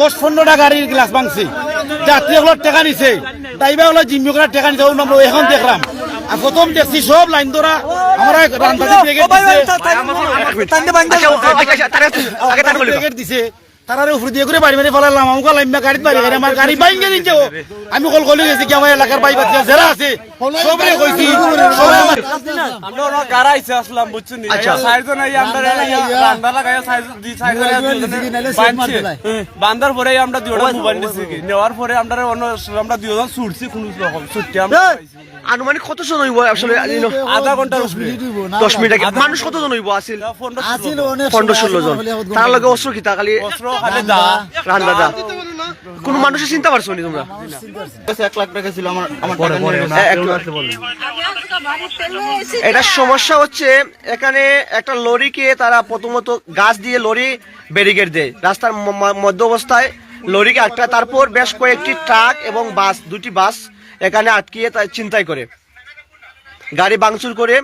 দশ পনেরোটা গাড়ির গ্লাস ভাঙছে যাত্রী হলো টেকা নিছে ড্রাইভার হলো জিম্মি করে টেকা নিছে আমরা এখন দেখলাম আর প্রথম দেখছি সব লাইন ধরা আমরা দিছে তারারে উপরে দিয়ে করে বাড়ি মারি ফেলালাম আমাকে লাইমা গাড়িতে বাড়ি গাড়ি আমার গাড়ি বাইঙ্গে দিচ্ছে ও। আমি কল কলে গেছি কি আমার এলাকার বাই বাচ্চা যারা আছে সবরে কইছি আমরা ওরা গাড়া আইছে আসলাম বুঝছেন নি? আচ্ছা। সাইজন আই আমরা রান্না লাগাই সাইজ দি সাইজন বান্দার পরে আমরা দুইটা মোবাইল নিছি। নেওয়ার পরে আমরা অন্য আমরা দুইজন ছুটছি কোন রকম ছুটতে আমরা পাইছি। আনুমানিক কত জন হইব আসলে আধা উপরে দশ মিনিট আগে। মানুষ কত জন হইব? আসিল। পনেরো অনেক পনেরো ষোলো জন। তার লগে অস্ত্র কি? তা খালি অস্ত্র খালি দা কোন মানুষের চিন্তা পারছ নি তোমরা? এক লাখ টাকা ছিল আমার একটু- এটা সমস্যা হচ্ছে এখানে একটা লরিকে তারা প্রথমত গাছ দিয়ে লরি ব্যারিকেড দেয়। রাস্তার মধ্য অবস্থায় লরিকে আটকা তারপর বেশ কয়েকটি ট্রাক এবং বাস দুটি বাস এখানে আটকিয়ে চিন্তাই করে। গাড়ি ভাঙচুর করে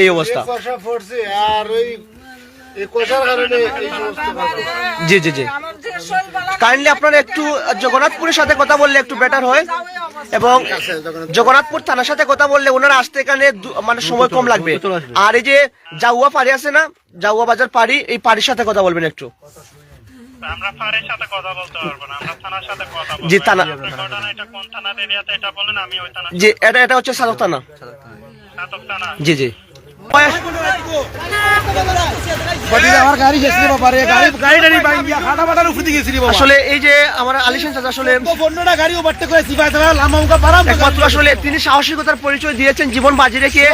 এই অবস্থা। কষা পড়ছে আর ওই এই কষার কারণে এই সমস্ত ঘটনা। জি জি জি। কাইন্ডলি আপনারা একটু জগন্নাথপুরের সাথে কথা বললে একটু বেটার হয়। এবং জগন্নাথপুর থানার সাথে কথা বললে ওনারা আসতে এখানে মানে সময় কম লাগবে। আর এই যে জাউয়া পাড়ি আছে না জাউয়া বাজার পাড়ি এই পাড়ির সাথে কথা বলবেন একটু। আমরা ফারের সাথে কথা বলতে পারব না আমরা থানার সাথে কথা বলব। জি, থানা- ঘটনা এটা কোন থানার এরিয়াতে এটা বলেন আমি ওই থানা জি এটা এটা হচ্ছে সাদক থানা। জি জি। তিনি সাহসিকতার পরিচয় দিয়েছেন, জীবন বাজি রেখে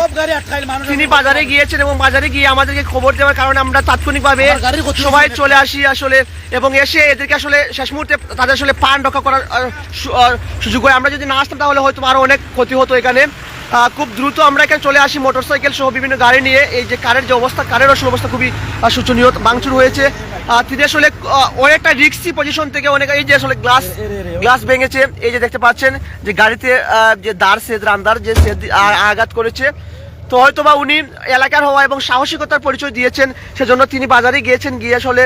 তিনি বাজারে গিয়েছেন এবং বাজারে গিয়ে আমাদেরকে খবর দেওয়ার কারণে আমরা তাৎক্ষণিকভাবে সবাই চলে আসি আসলে এবং এসে এদেরকে আসলে শেষ মুহূর্তে তাদের আসলে পান রক্ষা করার সুযোগ হয়। আমরা যদি না আসতাম তাহলে হয়তো আরও অনেক ক্ষতি হতো এখানে। খুব দ্রুত আমরা এখানে চলে আসি মোটরসাইকেল সহ বিভিন্ন গাড়ি নিয়ে। এই যে কারের যে অবস্থা কারের আসলে অবস্থা খুবই শোচনীয়, ভাঙচুর হয়েছে। তিনি আসলে অনেকটা রিক্সি পজিশন থেকে অনেক, এই যে আসলে গ্লাস গ্লাস ভেঙেছে। এই যে দেখতে পাচ্ছেন যে গাড়িতে যে দাঁড় সেদ, রান্দার যে সেদ আঘাত করেছে। তো হয়তো বা উনি এলাকার হওয়া এবং সাহসিকতার পরিচয় দিয়েছেন, সেজন্য তিনি বাজারে গিয়েছেন, গিয়ে আসলে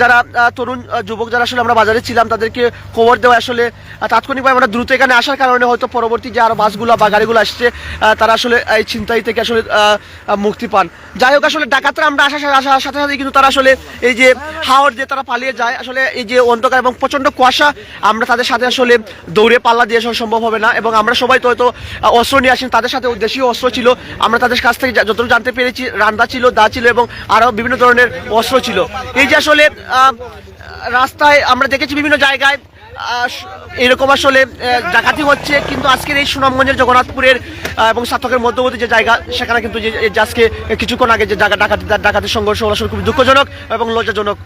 যারা তরুণ যুবক যারা আসলে আমরা বাজারে ছিলাম, তাদেরকে খবর দেওয়া আসলে তাৎক্ষণিকভাবে আমরা দ্রুত এখানে আসার কারণে হয়তো পরবর্তী যে আরও বাসগুলো বা গাড়িগুলো আসছে তারা আসলে এই ছিনতাই থেকে আসলে মুক্তি পান। যাই হোক, আসলে ডাকাতরা আমরা আসার আসার সাথে সাথে কিন্তু তারা আসলে এই যে হাওড় দিয়ে তারা পালিয়ে যায়, আসলে এই যে অন্ধকার এবং প্রচণ্ড কুয়াশা, আমরা তাদের সাথে আসলে দৌড়ে পাল্লা দিয়ে সম্ভব হবে না, এবং আমরা সবাই তো হয়তো অস্ত্র নিয়ে আসেন, তাদের সাথে দেশীয় অস্ত্র ছিল, আমরা তাদের কাছ থেকে যতটুকু জানতে পেরেছি রান্দা ছিল, দা ছিল এবং আরও বিভিন্ন ধরনের অস্ত্র ছিল। এই যে আসলে রাস্তায় আমরা দেখেছি বিভিন্ন জায়গায় এরকম আসলে ডাকাতি হচ্ছে, কিন্তু আজকের এই সুনামগঞ্জের জগন্নাথপুরের এবং সাতকের মধ্যবর্তী যে জায়গা, সেখানে কিন্তু যে আজকে কিছুক্ষণ আগে যে জায়গা ডাকাতি ডাকাতির সংঘর্ষ খুবই দুঃখজনক এবং লজ্জাজনক।